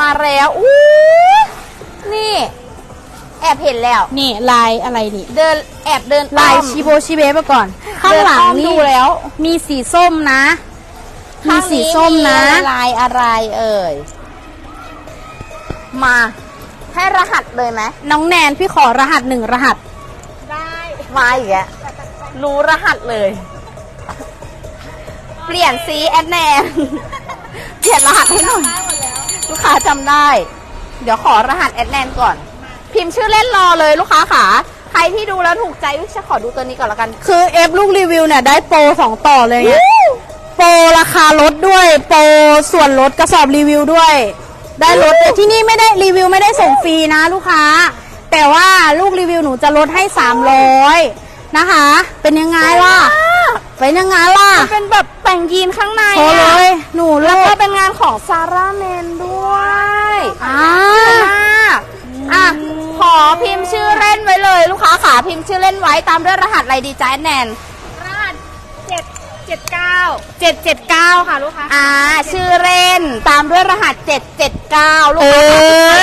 มาแล้วอู้นี่ แอบเห็นแล้ว นี่ลายอะไรนี่ เดินแอบเดินลายอ้อม ชิโบชิเบะไปก่อน ข้างหลังเดินอ้อมนี่ดูแล้ว มีสีส้มนะ มีข้างสีส้มนะ ลายอะไรเอ่ย มา ให้รหัสเลยไหมน้องแนนพี่ขอรหัสหนึ่งรหัส มาอีกแล้วรู้รหัสเลย เปลี่ยนซีแอดแนน เปลี่ยนรหัสให้หน่อย ลูกค้าจำได้ เดี๋ยวขอรหัสแอดแนนก่อน พิมพ์ชื่อเล่นรอเลยลูกค้าขาใครที่ดูแล้วถูกใจวิจะขอดูตัวนี้ก่อนละกัน คือเอฟลูกรีวิวเนี่ยได้โปรสองต่อเลยไงโปรราคาลดด้วย โปรส่วนลดกระสอบรีวิวด้วย ได้ลดแต่ที่นี่ไม่ได้รีวิวไม่ได้ส่งฟรีนะลูกค้า แต่ว่าลูกรีวิวหนูจะลดให้ 300 นะคะ เป็นยังไงล่ะ เป็นยังไงล่ะ มันเป็นแบบแต่งยีนข้างในโชว์เลอะย หนูแล้ลูวกก็เป็นงานของซาร่าเมนด้วยอ่ามากอะ ขอพิมพ์ชื่อเล่นไว้เลย ลูกค้าขาพิมพ์ชื่อเล่นไว้ตามด้วยรหัสอะไรดีจ้าแอนแน 779 779 ค่ะลูกค้าอ่า ชื่อเล่นตามด้วยรหัส 779 ลูกค้า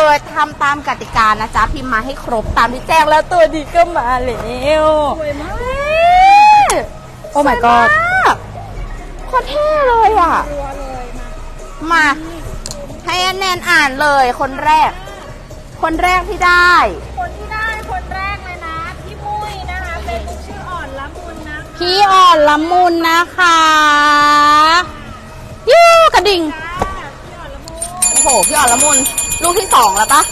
เลยทำตามกติกานะจ๊ะ พิมมาให้ครบตามที่แจ้งแล้วตัวดีก็มาแล้วสวยมากโอ้ my god โคตรเท่เลยอะ มา ให้แนนอ่านเลยคนแรก คนแรกที่ได้ พี่อ่อนละมุนนะคะยูกระดิ่งโอ้โห พี่อ่อนละมุน ลูกที่สองแล้วปะ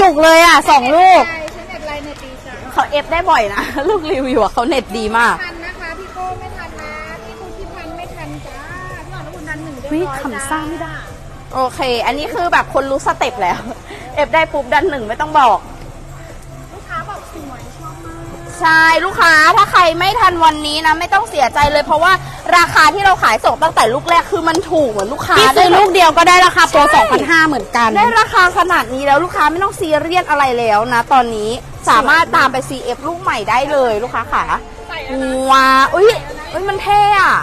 จุกๆเลยอะสองลูกฉันอยากไลน์ในตีจ้าเขาเอฟได้บ่อยนะ ลูกรีวิวอะเขาเน็ตดีมาก ทันนะคะพี่โก้ไม่ทันนะพี่คุณพี่พันไม่ทันจ้าพี่หอนคุณทันหนึ่งเรียบวิร้อยคำซ่าไม่ได้ โอเค อันนี้คือแบบคนรู้สเต็ปแล้ว เอฟได้ปุ๊บดันหนึ่งไม่ต้องบอก ใช่ลูกค้าถ้าใครไม่ทันวันนี้นะ ไม่ต้องเสียใจเลย เพราะว่าราคาที่เราขายส่งตั้งแต่ลูกแรกคือมันถูกเหมือนลูกค้าพี่ซื้อได้ลูกเดียวก็ได้ราคาโปรใช่2,500เหมือนกัน ได้ราคาขนาดนี้แล้วลูกค้าไม่ต้องซีเรียสอะไรแล้วนะ ตอนนี้สามารถตามไป CF ลูกใหม่ได้เลยลูกค้าขาว้าอุ้ยอุ้ยมันเท่อะ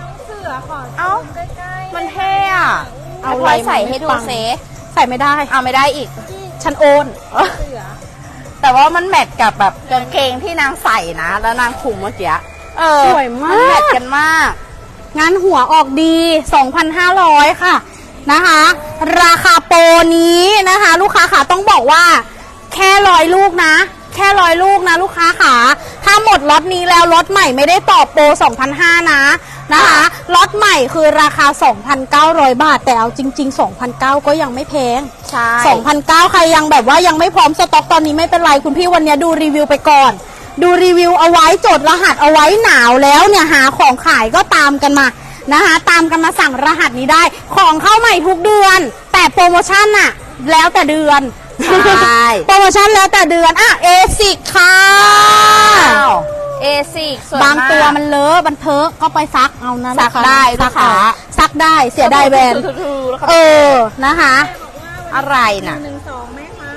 น้องเสือขอเอ้าใกล้ๆมันเท่อะเอาเอาอะไรไว้ใส่ให้ดูมันไม่ปังเซใส่ไม่ได้เอาไม่ได้อีก ฉันโอน เสือ แต่ว่ามันแมทกับแบบกางเกงที่นางใส่นะ แล้วนางคุมเมื่อกี้เออสวยมาก นแมทกันมาก งานหัวออกดี 2,500 ค่ะนะคะ ราคาโปรนี้นะคะ ลูกค้าขาต้องบอกว่า แค่ร้อยลูกนะ แค่ร้อยลูกนะ ลูกค้าขาถ้าหมดล็อตนี้แล้วล็อตใหม่ไม่ได้ตอบโปร2,500นะ นะคะล็อตใหม่คือราคา 2,900 บาท แต่เอาจริง ๆ 2,900 ก็ยังไม่แพงใช่2,009ใครยังแบบว่ายังไม่พร้อมสต็อกตอนนี้ไม่เป็นไร คุณพี่วันนี้ดูรีวิวไปก่อน ดูรีวิวเอาไว้จดรหัสเอาไว้หนาวแล้วเนี่ยหาของขายก็ตามกันมานะคะตามกันมาสั่งรหัสนี้ได้ ของเข้าใหม่ทุกเดือน แต่โปรโมชั่นอะแล้วแต่เดือนใช่โปรโมชั่นแล้วแต่เดือนอะเอซิกค่ะ เอซิกสวยบางตัวกมันเลอะมันเทอะก็ไปซักเอานะซักลูค้าได้ซักลูกค้า เอาซักได้เสียดายแบรนด์เออนะคะ อะไรน่ะหนึ่งสองไหมคะ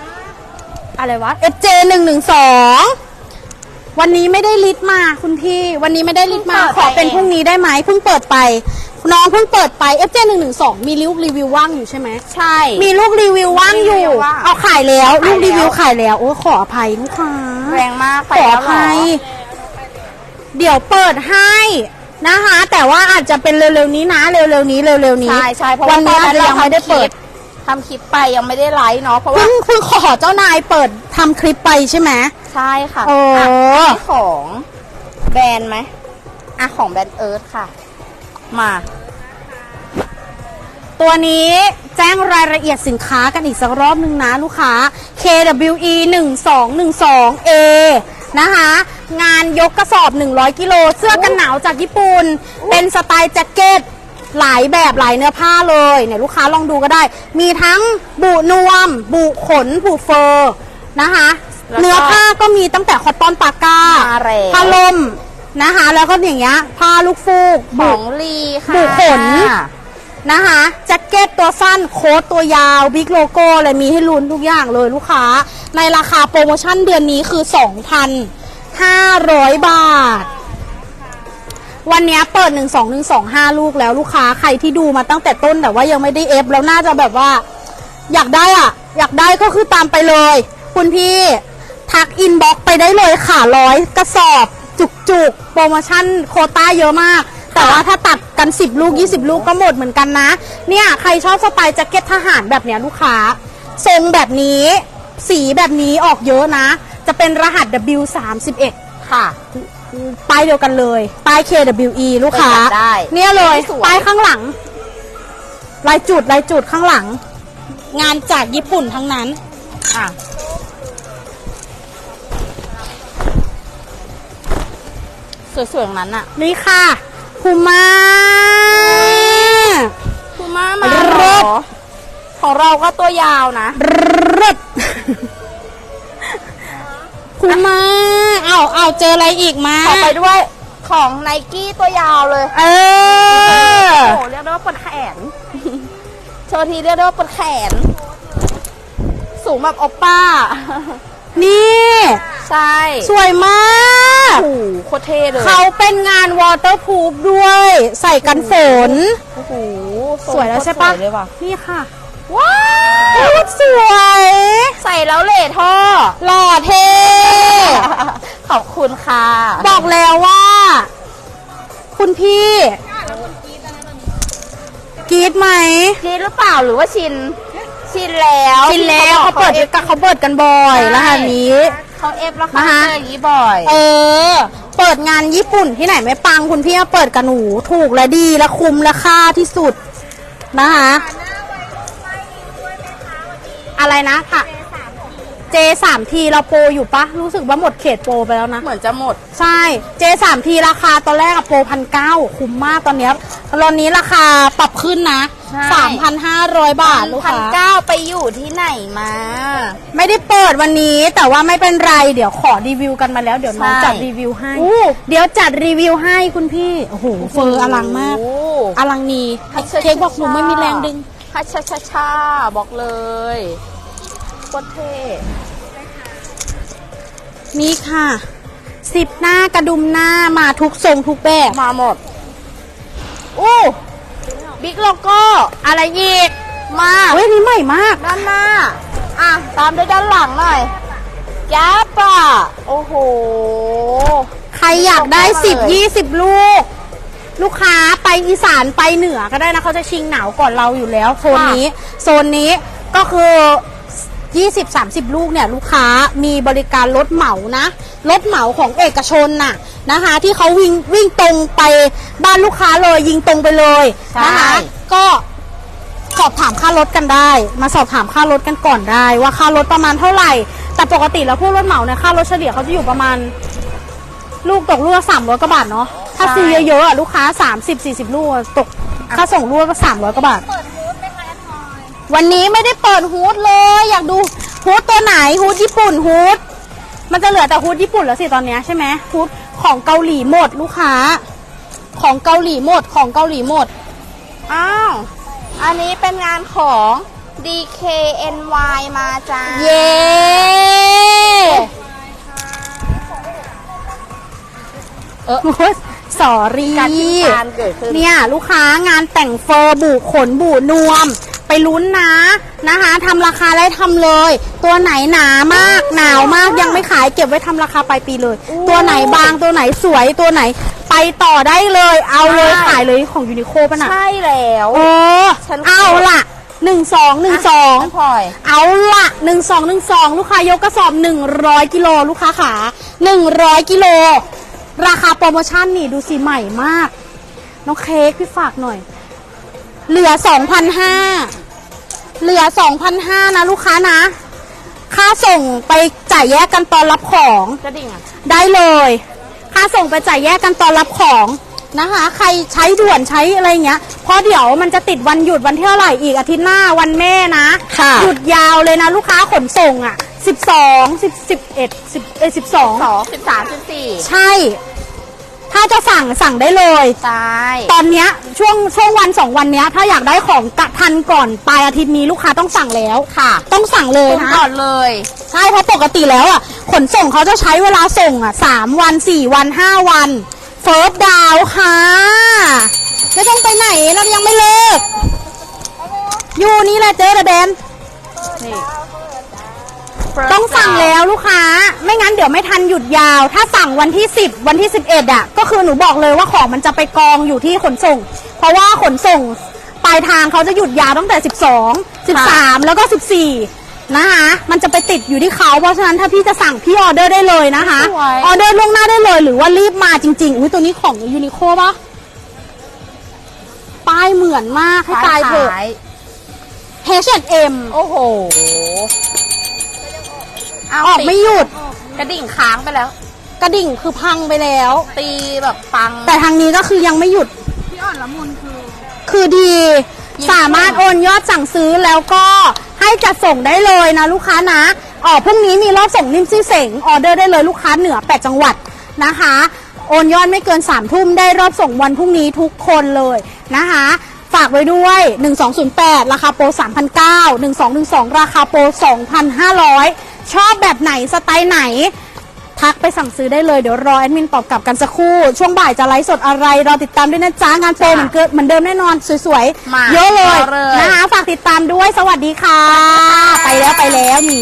อะไรวะ FJ หนึ่งหนึ่งสองวันนี้ไม่ได้ลิสต์มาคุณพี่ วันนี้ไม่ได้ลิสต์มาเพิ่งเปิดขอเป็นไปเอง พรุ่งนี้ได้ไหมเพิ่งเปิดไป น้องเพิ่งเปิดไป FJ หนึ่งหนึ่งสองมีลูกรีวิวว่างอยู่ใช่ไหม ใช่ มีลูกรีวิวว่างอยู่มีรีวิวว่างเอาขายแล้วขายแล้ว ลูกรีวิวขายแล้ว โอ้ขออภัยลูกค้า แรงมากไปขอแล้อวเหรอภัย เดี๋ยวเปิดให้นะคะ แต่ว่าอาจจะเป็นเร็วๆนี้นะเร็วๆนี้เร็วๆนี้ ใช่ใช่เพราะวัว่านนี้อาจจะยังไม่ได้เปิดทำคลิปไปยังไม่ได้ไลฟ์เนาะเพราะว่าเพิ่งเพิ่งขอเจ้านายเปิดทำคลิปไปใช่ไหมใช่ค่ะโอ้ะอันนี้ของแบรนด์ไหมอะของแบรนด์เอิร์ธค่ะ มา ตัวนี้แจ้งรายละเอียดสินค้ากันอีกสักรอบนึงนะลูกค้า KWE 1212A นะคะ งานยกกระสอบ 100 กิโล เสื้อกันหนาวจากญี่ปุ่น เป็นสไตล์แจ็คเก็ตหลายแบบหลายเนื้อผ้าเลยเนี่ยลูกค้าลองดูก็ได้ มีทั้งบุนวม บุขน บุเฟอร์นะคะ แล้วก็เนื้อผ้าก็มีตั้งแต่คอตตอนปากกามาแล้ว ผ้าลมนะคะ แล้วก็อย่างเงี้ยผ้าลูกฟูกขบุ องลีค่ะบุขน นะคะแจ็คเก็ตตัวสั้นโค้ทตัวยาวบิ๊กโลโก้อะไรมีให้ลุ้นทุกอย่างเลยลูกค้า ในราคาโปรโมชั่นเดือนนี้คือ 500 บาท วันนี้เปิด 1 2 1 2 5 ลูกแล้วลูกค้าใครที่ดูมาตั้งแต่ต้นแต่ว่ายังไม่ได้เอฟแล้วน่าจะแบบว่า อยากได้อะ อยากได้ก็คือตามไปเลย คุณพี่ทักอินบ็อกไปได้เลยค่ะร้อยกระสอบจุกจุกๆโปรโมชั่นโคต้าเยอะมากแต่ว่าถ้าตัดกัน 10 ลูก 20 ลูกก็หมดเหมือนกันนะ เนี่ยใครชอบสไตล์แจ็คเก็ตทหารแบบเนี้ยลูกค้า ทรงแบบนี้ สีแบบนี้ออกเยอะนะ จะเป็นรหัส W31 ค่ะ ป้ายเดียวกันเลย ป้าย KWE ลูกค้าเปิดได้เนี่ยเลย สวย ป้ายข้างหลัง ลายจุดลายจุดข้างหลัง งานจากญี่ปุ่นทั้งนั้น อะ สวยๆอย่างนั้นอะนี่ค่ะพูม่าคูม่ามาเลิศเหรอของเราก็ตัวยาวนะเริด พูม่าเอาเอาเจออะไรอีกมาขอไปด้วยของไนกี้ตัวยาวเลย เออ โอ้โหเรียกได้ว่าปวดแขน โชว์ทีเรียกได้ว่าปวดแขน สูงแบบโอปป้า นี่ ใช่ สวยมากโอ้โหโคตรเท่เลย เขาเป็นงานวอเตอร์พูฟด้วย ใส่กันฝน โอ้โห สวยแล้วใช่ปะสวยเลยว่ะนี่ค่ะ ว้าโอ้สวย ใส่แล้วเหล่ท่อ หล่อเท่ขอบคุณค่ะ บอกแล้วว่า คุณพี่กรีดไหมกรีดหรือเปล่าหรือว่าชิน ชินแล้วกินแล้วที่เขาเปิดอฟกันเขาเปิดกันบ่อยใช่แล้วค่ะนี้ เขาเอฟแล้วเขานะคะเจออย่างนี้บ่อย เออ เปิดงานญี่ปุ่นที่ไหนไม่ปังคุณพี่มาเปิดกับหนู ถูกและดีและคุ้มและค่าที่สุดนะคะ อะไรนะค่ะ J 3ทีเราโปรอยู่ปะรู้สึกว่าหมดเขตโปรไปแล้วนะ เหมือนจะหมด ใช่ J 3ทีราคาตอนแรกอะโปรพันเก้าคุ้มมากตอนเนี้ยตอนนี้ราคาปรับขึ้นนะใช่ สามพันห้าร้อยบาทลูกพันค้า เก้าไปอยู่ที่ไหนมา ไม่ได้เปิดวันนี้แต่ว่าไม่เป็นไรเดี๋ยวขอรีวิวกันมาแล้ว เดี๋ยวน้องใช่ จัดรีวิวให้อู้เดี๋ยวจัดรีวิวให้คุณพี่โอ้โหเฟอร์อลังมาก โอ้อลังนีเค้กบอกหนูไม่มีแรงดึงฮัชชาชาชาบอกเลยโคตรเท่นี่ค่ะสิบหน้ากระดุมหน้ามาทุกทรงทุกแบบมาหมดอู้บิ๊กโลโก้อะไรอีกมาเฮ้ยนี่ใหม่มาก ด้านหน้า อะ ตามด้วยด้านหลังหน่อยแก๊ปอะโอ้โห ใครอยากได้เอาเข้ามาสิบเลยยี่สิบลูก ลูกค้าไปอีสานไปเหนือก็ได้นะเขาจะชิงหนาวก่อนเราอยู่แล้ว โซนนี้ โซนนี้ก็คือ 20 30 ลูกเนี่ยลูกค้ามีบริการรถเหมานะรถเหมาของเอกชนน่ะนะคะ ที่เขาวิ่งวิ่งตรงไปบ้านลูกค้าเลยยิงตรงไปเลยนะคะใช่ก็สอบถามค่ารถกันได้ มาสอบถามค่ารถกันก่อนได้ ว่าค่ารถประมาณเท่าไหร่ แต่ปกติแล้วพวกรถเหมาเนี่ยค่ารถเฉลี่ยเขาจะอยู่ประมาณ ลูกตกลูกละสามร้อยกว่าบาทเนาะถ้าใช่ซื้อเยอะๆอะลูกค้าสามสิบสี่สิบลูกอะตกค่าส่งลูกก็สามร้อยกว่าบาท วันนี้ไม่ได้เปิดฮูดเลย อยากดูฮูดตัวไหนฮูดญี่ปุ่นฮูดมันจะเหลือแต่ฮูดญี่ปุ่นแล้วสิตอนเนี้ยใช่ไหมฮูดของเกาหลีหมดลูกค้า ของเกาหลีหมดของเกาหลีหมดอ้าวอันนี้เป็นงานของ DKNY มาจ้าเย้เออสอรี่การที่การเกิดขึ้นเนี่ย ลูกค้างานแต่งเฟอร์บูขนบูนวมไป ลุ้นนะนะคะทำราคาได้ทำเลย ตัวไหนหนามากหนาวมากยังไม่ขายเก็บไว้ทำราคาปลายปีเลย ตัวไหนบางตัวไหนสวยตัวไหนไปต่อได้เลย เอาเลยใช่ขายเลยของยูนิโคป่ะน่ะใช่แล้วโอ้ฉันเอาล่ะหนึ่งสองหนึ่งสองน้พลอยเอาละหนึ่งสองหนึ่งสองลูกค้ายกกระสอบหนึ่งร้อยกิโลลูกค้าขาหนึ่งร้อยกิโล ราคาโปรโมชั่นนี่ดูสิใหม่มาก น้องเค้กพี่ฝากหน่อย เหลือสองพันห้า เหลือสองพันห้านะลูกค้านะ ค่าส่งไปจ่ายแยกกันตอนรับของ กระดิ่งอะ ได้เลย ค่าส่งไปจ่ายแยกกันตอนรับของนะคะ ใครใช้ด่วนใช้อะไรเงี้ย เพราะเดี๋ยวมันจะติดวันหยุดวันที่เท่าไหร่อีกอาทิตย์หน้าวันแม่นะ ค่ะ หยุดยาวเลยนะลูกค้าขนส่งอะสิบสองสิบสิบเอ็ดสิบเอ็ดสิบสองสองสิบสามสิบสี่ ใช่ ถ้าจะสั่งสั่งได้เลย ใช่ ตอนเนี้ยช่วงช่วงวันสองวันเนี้ยถ้าอยากได้ของกะทันก่อนปลายอาทิตย์นี้ลูกค้าต้องสั่งแล้วค่ะ ต้องสั่งเลยคุณนะก่อนเลย ใช่เพราะปกติแล้วอะขนส่งเขาจะใช้เวลาส่งอะสามวันสี่วันห้าวันเฟิร์สดาวค่ะไม่ต้องไปไหนเรายังไม่เลิก อยู่นี่แหละเจ๊ระเบนนี่ ต้องสั่งแล้วลูกค้า ไม่งั้นเดี๋ยวไม่ทันหยุดยาว ถ้าสั่งวันที่ 10 วันที่ 11 อะ ก็คือหนูบอกเลยว่าของมันจะไปกองอยู่ที่ขนส่ง เพราะว่าขนส่งปลายทางเขาจะหยุดยาวตั้งแต่ 12 13 แล้วก็ 14 นะคะ มันจะไปติดอยู่ที่เขาเพราะฉะนั้นถ้าพี่จะสั่งพี่ออเดอร์ได้เลยนะคะสวย ออเดอร์ล่วงหน้าได้เลยหรือว่ารีบมาจริงๆอุ้ยตัวนี้ของยูนิโคปะป้ายเหมือนมากให้ตายเถอะขาย H&M โอ้โห เอาออกไม่หยุด กระดิ่งค้างไปแล้ว กระดิ่งคือพังไปแล้ว ตีแบบปัง แต่ทางนี้ก็คือยังไม่หยุด พี่อ่อนละมุนคือ คือดียินดี สามารถโอนยอดสั่งซื้อแล้วก็ให้จัดส่งได้เลยนะลูกค้านะอ๋อพรุ่งนี้มีรอบส่งนิ่มซี่เสงออเดอร์ได้เลยลูกค้าเหนือ 8 จังหวัดนะคะ โอนยอดไม่เกิน3ทุ่มได้รอบส่งวันพรุ่งนี้ทุกคนเลยนะคะ ฝากไว้ด้วย 1208 ราคาโปร3,900 1212 ราคาโปร2,500 ชอบแบบไหนสไตล์ไหน ทักไปสั่งซื้อได้เลยเดี๋ยวรอแอดมินตอบกลับกันสักครู่ ช่วงบ่ายจะไลฟ์สดอะไร รอติดตามด้วยนะจ๊ะ งานโปรเหมือนเกิดเหมือนเดิมแน่นอนสวยมาๆ เยอะเลยรอเลย นะคะฝากติดตามด้วยสวัสดีค่ะ ไปแล้วไปแล้วหนี